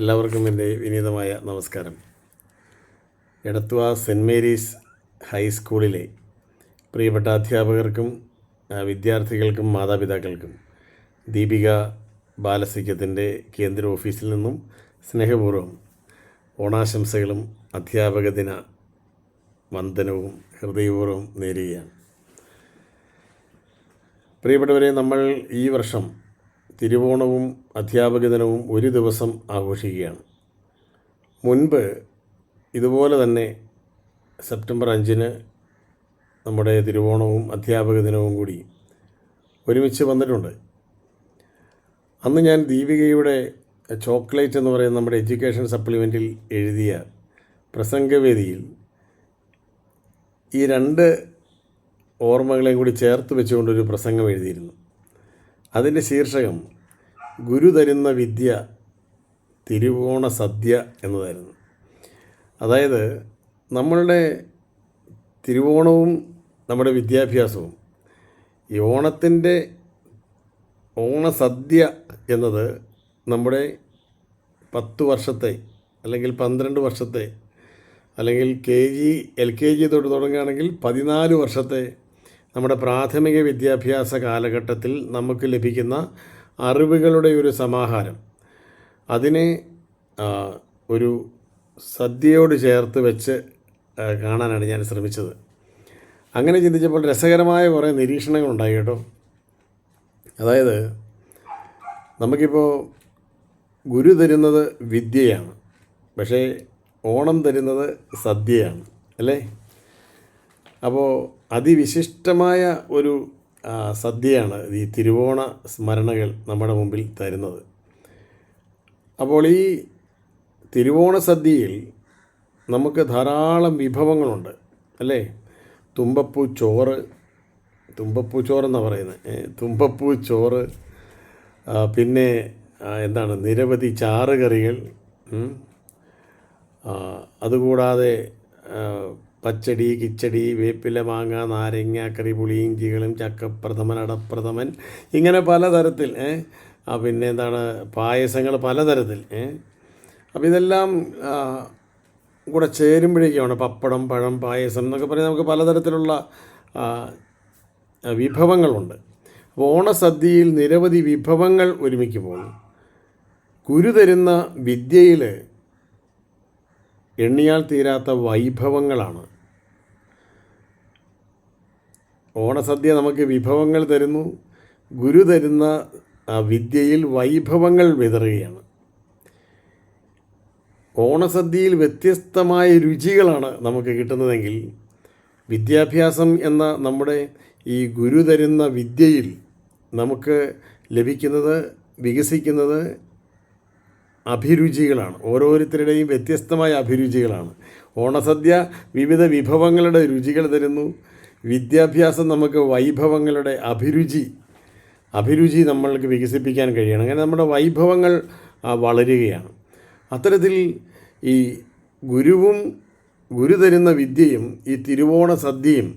എല്ലാവർക്കും എന്റെ വിനീതമായ നമസ്കാരം. എടത്വ സെന്റ് മേരീസ് ഹൈസ്കൂളിലെ പ്രിയപ്പെട്ട അധ്യാപകർക്കും വിദ്യാർത്ഥികൾക്കും മാതാപിതാക്കൾക്കും ദീപിക ബാലസഖ്യത്തിന്റെ കേന്ദ്ര ഓഫീസിൽ നിന്നും സ്നേഹപൂർവം ഓണാശംസകളും അധ്യാപക ദിന വന്ദനവും ഹൃദയപൂർവം നേരുകയാണ്. പ്രിയപ്പെട്ടവരെ നമ്മൾ ഈ വർഷം തിരുവോണവും അധ്യാപക ദിനവും ഒരു ദിവസം ആഘോഷിക്കുകയാണ്. മുൻപ് ഇതുപോലെ തന്നെ സെപ്റ്റംബർ അഞ്ചിന് നമ്മുടെ തിരുവോണവും അധ്യാപക ദിനവും കൂടി ഒരുമിച്ച് വന്നിട്ടുണ്ട്. അന്ന് ഞാൻ ദീപികയുടെ ചോക്ലേറ്റ് എന്ന് പറയുന്ന നമ്മുടെ എഡ്യൂക്കേഷൻ സപ്ലിമെന്റിൽ എഴുതിയ പ്രസംഗവേദിയിൽ ഈ രണ്ട് ഓർമ്മകളെയും കൂടി ചേർത്ത് വെച്ചുകൊണ്ടൊരു പ്രസംഗം എഴുതിയിരുന്നു. അതിന്റെ ശീർഷകം ഗുരു തരുന്ന വിദ്യ തിരുവോണ സദ്യ എന്നതായിരുന്നു. അതായത് നമ്മളുടെ തിരുവോണവും നമ്മുടെ വിദ്യാഭ്യാസവും ഈ ഓണത്തിന്റെ ഓണസദ്യ എന്നത് നമ്മുടെ പത്ത് വർഷത്തെ അല്ലെങ്കിൽ പന്ത്രണ്ട് വർഷത്തെ അല്ലെങ്കിൽ K G L K G തൊട്ട് തുടങ്ങുകയാണെങ്കിൽ പതിനാല് വർഷത്തെ നമ്മുടെ പ്രാഥമിക വിദ്യാഭ്യാസ കാലഘട്ടത്തിൽ നമുക്ക് ലഭിക്കുന്ന അറിവുകളുടെ ഒരു സമാഹാരം. അതിനെ ഒരു സദ്യയോട് ചേർത്ത് വെച്ച് കാണാനാണ് ഞാൻ ശ്രമിച്ചത്. അങ്ങനെ ചിന്തിച്ചപ്പോൾ രസകരമായ കുറേ നിരീക്ഷണങ്ങളുണ്ടായി കേട്ടോ. അതായത് നമുക്കിപ്പോൾ ഗുരു തരുന്നത് വിദ്യയാണ്. പക്ഷേ ഓണം തരുന്നത് സദ്യയാണ് അല്ലേ? അപ്പോൾ അതിവിശിഷ്ടമായ ഒരു സദ്യയാണ് ഈ തിരുവോണ സ്മരണകൾ നമ്മുടെ മുമ്പിൽ തരുന്നത്. അപ്പോൾ ഈ തിരുവോണ സദ്യയിൽ നമുക്ക് ധാരാളം വിഭവങ്ങളുണ്ട് അല്ലേ? തുമ്പപ്പൂ ചോറ് തുമ്പപ്പൂ ചോറെന്നാണ് പറയുന്നത്. തുമ്പപ്പൂ ചോറ് പിന്നെ എന്താണ് നിരവധി ചാറുകറികൾ അതുകൂടാതെ പച്ചടി കിച്ചടി വേപ്പില മാങ്ങ നാരങ്ങ കറി പുളിയിഞ്ചികളും ചക്കപ്രഥമൻ അടപ്രഥമൻ ഇങ്ങനെ പലതരത്തിൽ പിന്നെ എന്താണ് പായസങ്ങൾ പലതരത്തിൽ അപ്പോൾ ഇതെല്ലാം കൂടെ ചേരുമ്പോഴേക്കാണ് പപ്പടം പഴം പായസം എന്നൊക്കെ പറഞ്ഞാൽ നമുക്ക് പലതരത്തിലുള്ള വിഭവങ്ങളുണ്ട്. അപ്പോൾ ഓണസദ്യയിൽ നിരവധി വിഭവങ്ങൾ ഒരുമിക്ക് പോകുന്നു. ഗുരു തരുന്ന വിദ്യയിൽ എണ്ണിയാൽ തീരാത്ത വൈഭവങ്ങളാണ്. ഓണസദ്യ നമുക്ക് വിഭവങ്ങൾ തരുന്നു. ഗുരു തരുന്ന വിദ്യയിൽ വൈഭവങ്ങൾ വിതറുകയാണ്. ഓണസദ്യയിൽ വ്യത്യസ്തമായ രുചികളാണ് നമുക്ക് കിട്ടുന്നതെങ്കിൽ വിദ്യാഭ്യാസം എന്ന നമ്മുടെ ഈ ഗുരു തരുന്ന വിദ്യയിൽ നമുക്ക് ലഭിക്കുന്നത് വികസിക്കുന്നത് അഭിരുചികളാണ്. ഓരോരുത്തരുടെയും വ്യത്യസ്തമായ അഭിരുചികളാണ്. ഓണസദ്യ വിവിധ വിഭവങ്ങളുടെ രുചികൾ തരുന്നു. വിദ്യാഭ്യാസം നമുക്ക് വൈഭവങ്ങളുടെ അഭിരുചി അഭിരുചി നമ്മൾക്ക് വികസിപ്പിക്കാൻ കഴിയണം. അങ്ങനെ നമ്മുടെ വൈഭവങ്ങൾ വളരുകയാണ്. അത്തരത്തിൽ ഈ ഗുരുവും ഗുരു തരുന്ന വിദ്യയും ഈ തിരുവോണ സദ്യയും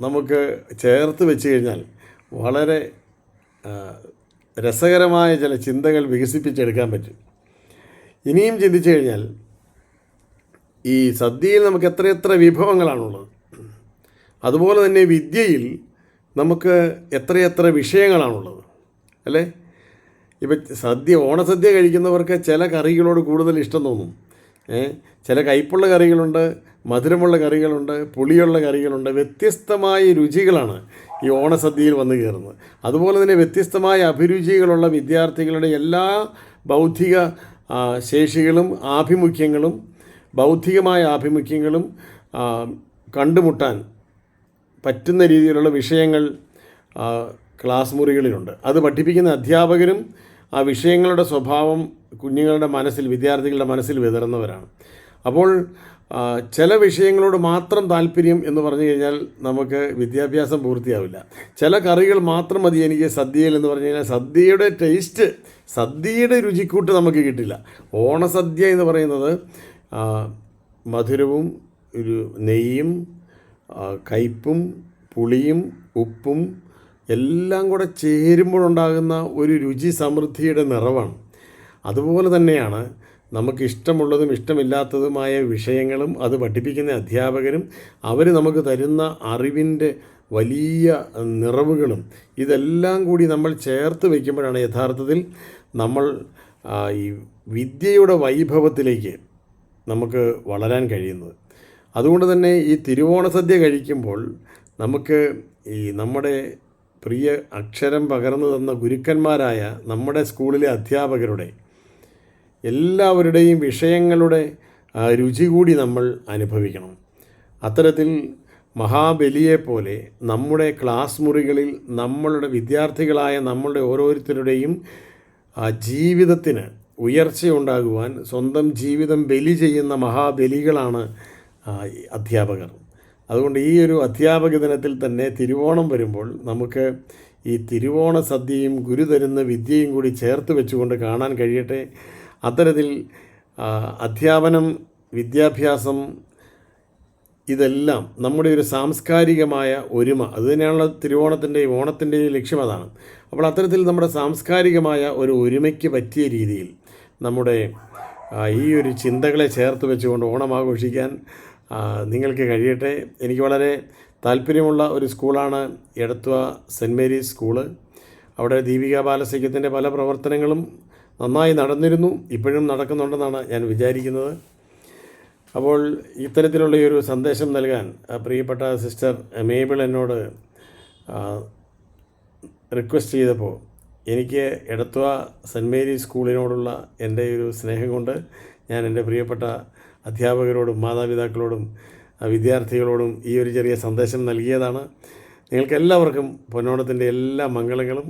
നമുക്ക് ചേർത്ത് വെച്ച് കഴിഞ്ഞാൽ വളരെ രസകരമായ ചില ചിന്തകൾ വികസിപ്പിച്ചെടുക്കാൻ പറ്റും. ഇനിയും ചിന്തിച്ചു കഴിഞ്ഞാൽ ഈ സദ്യയിൽ നമുക്ക് എത്രയെത്ര വിഭവങ്ങളാണുള്ളത്. അതുപോലെ തന്നെ വിദ്യയിൽ നമുക്ക് എത്രയെത്ര വിഷയങ്ങളാണുള്ളത് അല്ലേ? ഇപ്പം സദ്യ ഓണസദ്യ കഴിക്കുന്നവർക്ക് ചില കറികളോട് കൂടുതൽ ഇഷ്ടം തോന്നും. ചില കയ്പുള്ള കറികളുണ്ട് മധുരമുള്ള കറികളുണ്ട് പുളിയുള്ള കറികളുണ്ട്. വ്യത്യസ്തമായ രുചികളാണ് ഈ ഓണസദ്യയിൽ വന്നു കയറുന്നത് അതുപോലെ തന്നെ വ്യത്യസ്തമായ അഭിരുചികളുള്ള വിദ്യാർത്ഥികളുടെ എല്ലാ ബൗദ്ധിക ശേഷികളും ആഭിമുഖ്യങ്ങളും ബൗദ്ധികമായ ആഭിമുഖ്യങ്ങളും കണ്ടുമുട്ടാൻ പറ്റുന്ന രീതിയിലുള്ള വിഷയങ്ങൾ ക്ലാസ് മുറികളിലുണ്ട്. അത് പഠിപ്പിക്കുന്ന അധ്യാപകരും ആ വിഷയങ്ങളുടെ സ്വഭാവം കുഞ്ഞുങ്ങളുടെ മനസ്സിൽ വിദ്യാർത്ഥികളുടെ മനസ്സിൽ വിതറുന്നവരാണ്. അപ്പോൾ ചില വിഷയങ്ങളോട് മാത്രം താല്പര്യം എന്ന് പറഞ്ഞു കഴിഞ്ഞാൽ നമുക്ക് വിദ്യാഭ്യാസം പൂർത്തിയാവില്ല. ചില കറികൾ മാത്രം മതി എനിക്ക് സദ്യയിൽ എന്ന് പറഞ്ഞു കഴിഞ്ഞാൽ സദ്യയുടെ ടേസ്റ്റ് സദ്യയുടെ രുചിക്കൂട്ട് നമുക്ക് കിട്ടില്ല. ഓണസദ്യ എന്ന് പറയുന്നത് മധുരവും ഒരു നെയ്യും കയ്പും പുളിയും ഉപ്പും എല്ലാം കൂടെ ചേരുമ്പോഴുണ്ടാകുന്ന ഒരു രുചി സമൃദ്ധിയുടെ നിറവാണ്. അതുപോലെ തന്നെയാണ് നമുക്ക് ഇഷ്ടമുള്ളതും ഇഷ്ടമില്ലാത്തതുമായ വിഷയങ്ങളും അത് പഠിപ്പിക്കുന്ന അധ്യാപകരും അവർ നമുക്ക് തരുന്ന അറിവിന്റെ വലിയ നിറവുകളും ഇതെല്ലാം കൂടി നമ്മൾ ചേർത്ത് വയ്ക്കുമ്പോഴാണ് യഥാർത്ഥത്തിൽ നമ്മൾ ഈ വിദ്യയുടെ വൈഭവത്തിലേക്ക് നമുക്ക് വളരാൻ കഴിയുന്നത്. അതുകൊണ്ട് തന്നെ ഈ തിരുവോണ സദ്യ കഴിക്കുമ്പോൾ നമുക്ക് ഈ നമ്മുടെ പ്രിയ അക്ഷരം പകർന്നു തന്ന ഗുരുക്കന്മാരായ നമ്മുടെ സ്കൂളിലെ അധ്യാപകരുടെ എല്ലാവരുടെയും വിഷയങ്ങളുടെ രുചി കൂടി നമ്മൾ അനുഭവിക്കണം. അത്തരത്തിൽ മഹാബലിയെപ്പോലെ നമ്മുടെ ക്ലാസ് മുറികളിൽ നമ്മളുടെ വിദ്യാർത്ഥികളായ നമ്മളുടെ ഓരോരുത്തരുടെയും ജീവിതത്തിന് ഉയർച്ചയുണ്ടാകുവാൻ സ്വന്തം ജീവിതം ബലി ചെയ്യുന്ന മഹാബലികളാണ് അധ്യാപകർ. അതുകൊണ്ട് ഈ ഒരു അധ്യാപക ദിനത്തിൽ തന്നെ തിരുവോണം വരുമ്പോൾ നമുക്ക് ഈ തിരുവോണ സദ്യയും ഗുരു തരുന്ന വിദ്യയും കൂടി ചേർത്ത് വെച്ചുകൊണ്ട് കാണാൻ കഴിയട്ടെ. അത്തരത്തിൽ അധ്യാപനം വിദ്യാഭ്യാസം ഇതെല്ലാം നമ്മുടെ ഒരു സാംസ്കാരികമായ ഒരുമ. അത് തന്നെയാണല്ലോ തിരുവോണത്തിന്റെയും ഓണത്തിന്റെയും ലക്ഷ്യം അതാണ്. അപ്പോൾ അത്തരത്തിൽ നമ്മുടെ സാംസ്കാരികമായ ഒരു ഒരുമയ്ക്ക് പറ്റിയ രീതിയിൽ നമ്മുടെ ഈ ഒരു ചിന്തകളെ ചേർത്ത് വെച്ചുകൊണ്ട് ഓണം ആഘോഷിക്കാൻ നിങ്ങൾക്ക് കഴിയട്ടെ. എനിക്ക് വളരെ താല്പര്യമുള്ള ഒരു സ്കൂളാണ് എടത്വ സെന്റ് മേരീസ് സ്കൂൾ. അവിടെ ദീപിക ബാലസഖ്യത്തിന്റെ പല പ്രവർത്തനങ്ങളും നന്നായി നടന്നിരുന്നു. ഇപ്പോഴും നടക്കുന്നുണ്ടെന്നാണ് ഞാൻ വിചാരിക്കുന്നത്. അപ്പോൾ ഇത്തരത്തിലുള്ള ഒരു സന്ദേശം നൽകാൻ പ്രിയപ്പെട്ട സിസ്റ്റർ മേബിൾ എന്നോട് റിക്വസ്റ്റ് ചെയ്തപ്പോൾ എനിക്ക് എടത്വ സെന്റ് മേരീസ് സ്കൂളിനോടുള്ള എന്റെ ഒരു സ്നേഹം കൊണ്ട് ഞാൻ എന്റെ പ്രിയപ്പെട്ട അധ്യാപകരോടും മാതാപിതാക്കളോടും വിദ്യാർത്ഥികളോടും ഈ ഒരു ചെറിയ സന്ദേശം നൽകിയതാണ്. നിങ്ങൾക്കെല്ലാവർക്കും പൊന്നോണത്തിന്റെ എല്ലാ മംഗളങ്ങളും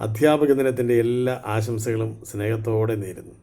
അധ്യാപക ദിനത്തിന്റെ എല്ലാ ആശംസകളും സ്നേഹത്തോടെ നേരുന്നു.